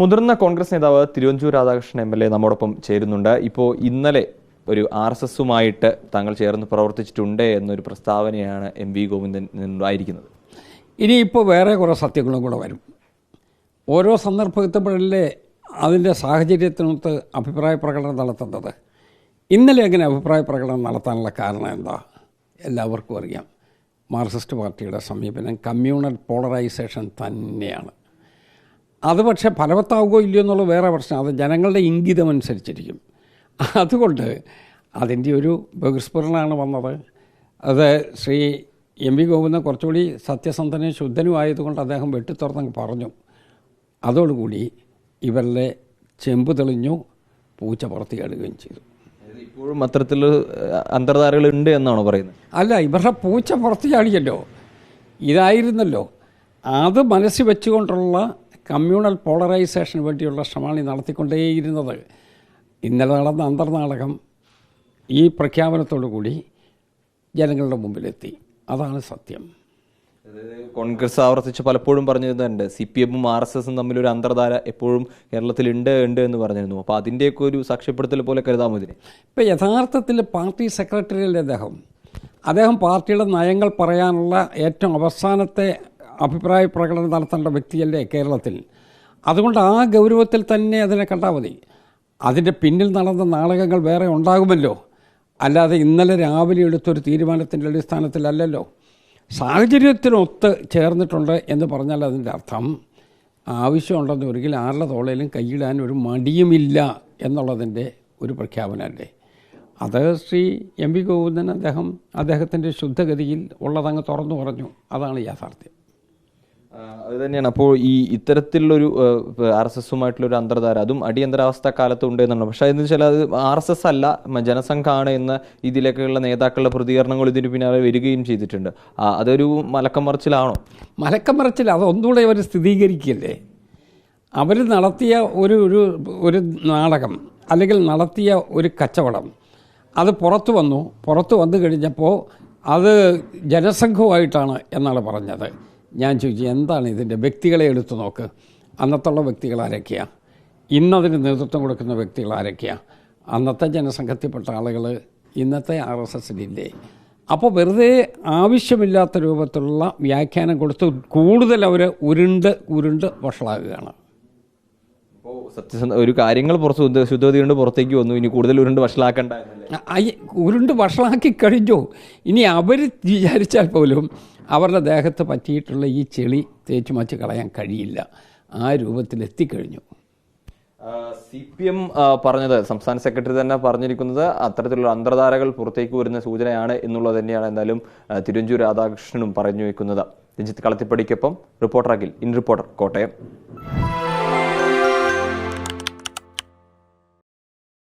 മുതിർന്ന കോൺഗ്രസ് നേതാവ് Thiruvanchoor Radhakrishnan M L A നമ്മോടൊപ്പം ചേരുന്നുണ്ട്. ഇപ്പോൾ ഇന്നലെ ഒരു ആർ എസ് എസുമായിട്ട് താങ്കൾ ചേർന്ന് പ്രവർത്തിച്ചിട്ടുണ്ട് എന്നൊരു പ്രസ്താവനയാണ് എം വി ഗോവിന്ദൻ നിന്നുണ്ടായിരിക്കുന്നത് ഇനിയിപ്പോൾ വേറെ കുറേ സത്യങ്ങളും കൂടെ വരും. ഓരോ സന്ദർഭത്തിപ്പോഴല്ലേ അതിന്റെ സാഹചര്യത്തിനൊത്ത് അഭിപ്രായ പ്രകടനം നടത്തുന്നത്? ഇന്നലെ അങ്ങനെ അഭിപ്രായ പ്രകടനം നടത്താനുള്ള കാരണം എന്താ? എല്ലാവർക്കും അറിയാം. മാർക്സിസ്റ്റ് പാർട്ടിയുടെ സമീപനം കമ്മ്യൂണൽ പോളറൈസേഷൻ തന്നെയാണ്. അത് പക്ഷേ ഫലവത്താവുകയോ ഇല്ലയോ എന്നുള്ളത് വേറെ പ്രശ്നം. അത് ജനങ്ങളുടെ ഇംഗിതം അനുസരിച്ചിരിക്കും അതുകൊണ്ട് അതിന്റെ ഒരു ബഹിസ്ഫുരണമാണ് വന്നത്. അത് ശ്രീ എം വി ഗോവിന്ദൻ കുറച്ചുകൂടി സത്യസന്ധനും ശുദ്ധനുമായതുകൊണ്ട് അദ്ദേഹം വെട്ടിത്തുറന്നങ്ങ് പറഞ്ഞു. അതോടുകൂടി ഇവരുടെ ചെമ്പ് തെളിഞ്ഞു പൂച്ച പുറത്ത് ചാടുകയും ചെയ്തു ഇപ്പോഴും അത്തരത്തിൽ അന്തർധാരകൾ ഉണ്ട് എന്നാണോ പറയുന്നത്? അല്ല ഇവരുടെ പൂച്ച പുറത്ത് ചാടിയല്ലോ ഇതായിരുന്നല്ലോ. അത് മനസ്സിൽ വെച്ചുകൊണ്ടുള്ള കമ്മ്യൂണൽ പോളറൈസേഷന് വേണ്ടിയുള്ള ശ്രമമാണ് ഈ നടത്തിക്കൊണ്ടേയിരുന്നത്. ഇന്നലെ നടന്ന അന്തർനാടകം ഈ പ്രഖ്യാപനത്തോടു കൂടി ജനങ്ങളുടെ മുമ്പിലെത്തി. അതാണ് സത്യം. കോൺഗ്രസ് ആവർത്തിച്ച് പലപ്പോഴും പറഞ്ഞിരുന്നുണ്ട് സി പി എമ്മും ആർ എസ് എസും തമ്മിലൊരു അന്തർധാര എപ്പോഴും കേരളത്തിൽ ഉണ്ട് ഉണ്ട് എന്ന് പറഞ്ഞിരുന്നു. അപ്പോൾ അതിന്റെയൊക്കെ ഒരു സാക്ഷ്യപ്പെടുത്തൽ പോലെ കരുതാമോ ഇതിനെ? ഇപ്പോൾ യഥാർത്ഥത്തിൽ പാർട്ടി സെക്രട്ടറിയല്ലേ അദ്ദേഹം? അദ്ദേഹം പാർട്ടിയുടെ നയങ്ങൾ പറയാനുള്ള ഏറ്റവും അവസാനത്തെ അഭിപ്രായ പ്രകടനം നടത്തേണ്ട വ്യക്തിയല്ലേ കേരളത്തിൽ? അതുകൊണ്ട് ആ ഗൗരവത്തിൽ തന്നെ അതിനെ കണ്ടാൽ മതി. അതിന്റെ പിന്നിൽ നടന്ന നാടകങ്ങൾ വേറെ ഉണ്ടാകുമല്ലോ. അല്ലാതെ ഇന്നലെ രാവിലെ എടുത്തൊരു തീരുമാനത്തിന്റെ അടിസ്ഥാനത്തിലല്ലല്ലോ. സാഹചര്യത്തിനൊത്ത് ചേർന്നിട്ടുണ്ട് എന്ന് പറഞ്ഞാൽ അതിന്റെ അർത്ഥം ആവശ്യമുണ്ടെന്ന് ഒരിക്കൽ ആരുടെ തോളയിലും കൈയിടാൻ ഒരു മടിയുമില്ല എന്നുള്ളതിന്റെ ഒരു പ്രഖ്യാപനമല്ലേ. അത് ശ്രീ എം വി ഗോവിന്ദൻ അദ്ദേഹം അദ്ദേഹത്തിന്റെ ശുദ്ധഗതിയിൽ ഉള്ളതങ്ങ് തുറന്നു പറഞ്ഞു. അതാണ് യാഥാർത്ഥ്യം. അത് തന്നെയാണ്. അപ്പോൾ ഈ ഇത്തരത്തിലുള്ളൊരു ആർ എസ് എസുമായിട്ടുള്ള ഒരു അന്തർധാര അതും അടിയന്തരാവസ്ഥ കാലത്ത് ഉണ്ട് എന്നുള്ളത് പക്ഷേ എന്ന് വെച്ചാൽ അത് ആർ എസ് എസ് അല്ല ജനസംഘമാണ് എന്ന ഇതിലേക്കുള്ള നേതാക്കളുടെ പ്രതികരണങ്ങൾ ഇതിന് പിന്നാലെ വരികയും ചെയ്തിട്ടുണ്ട്. അതൊരു മലക്കം മറിച്ചിലാണോ മലക്കമറച്ചിൽ അതൊന്നുകൂടെ അവർ സ്ഥിരീകരിക്കില്ലേ അവർ നടത്തിയ ഒരു ഒരു ഒരു നാടകം അല്ലെങ്കിൽ നടത്തിയ ഒരു കച്ചവടം അത് പുറത്തു വന്നു. പുറത്തു വന്നു കഴിഞ്ഞപ്പോൾ അത് ജനസംഘവുമായിട്ടാണ് എന്നാണ് പറഞ്ഞത്. ഞാൻ ചോദിച്ചു എന്താണ് ഇതിന്റെ വ്യക്തികളെ എടുത്തു നോക്ക്. അന്നത്തുള്ള വ്യക്തികൾ ആരൊക്കെയാണ് ഇന്നതിന് നേതൃത്വം കൊടുക്കുന്ന വ്യക്തികൾ ആരൊക്കെയാണ് അന്നത്തെ ജനസംഘത്തിൽപ്പെട്ട ആളുകൾ ഇന്നത്തെ ആർ എസ് എസിലില്ലേ അപ്പോൾ വെറുതെ ആവശ്യമില്ലാത്ത രൂപത്തിലുള്ള വ്യാഖ്യാനം കൊടുത്ത് കൂടുതൽ അവർ ഉരുണ്ട് ഉരുണ്ട് വഷളാകുകയാണ്. സത്യസന്ധ ഒരു കാര്യങ്ങൾ പുറത്ത് ശുദ്ധ- ശുദ്ധഗതി കൊണ്ട് പുറത്തേക്ക് വന്നു. ഇനി കൂടുതൽ ഉരുണ്ട് വഷളാക്കണ്ട ഉരുണ്ട് വഷളാക്കി കഴിഞ്ഞു? ഇനി അവർ വിചാരിച്ചാൽ പോലും അവരുടെ ദേഹത്ത് പറ്റിയിട്ടുള്ള ഈ ചെളി തേച്ചു മച്ച് കളയാൻ കഴിയില്ല. ആ രൂപത്തിൽ എത്തിക്കഴിഞ്ഞു. സി പി എം പറഞ്ഞത് സംസ്ഥാന സെക്രട്ടറി തന്നെ പറഞ്ഞിരിക്കുന്നത് അത്തരത്തിലുള്ള അന്തർധാരകൾ പുറത്തേക്ക് വരുന്ന സൂചനയാണ് എന്നുള്ളത് തന്നെയാണ് എന്തായാലും തിരുവഞ്ചൂർ രാധാകൃഷ്ണനും പറഞ്ഞു വയ്ക്കുന്നത് Ranjith കളത്തിപ്പടിക്കൊപ്പം reporter Akhil in reporter Kottayam.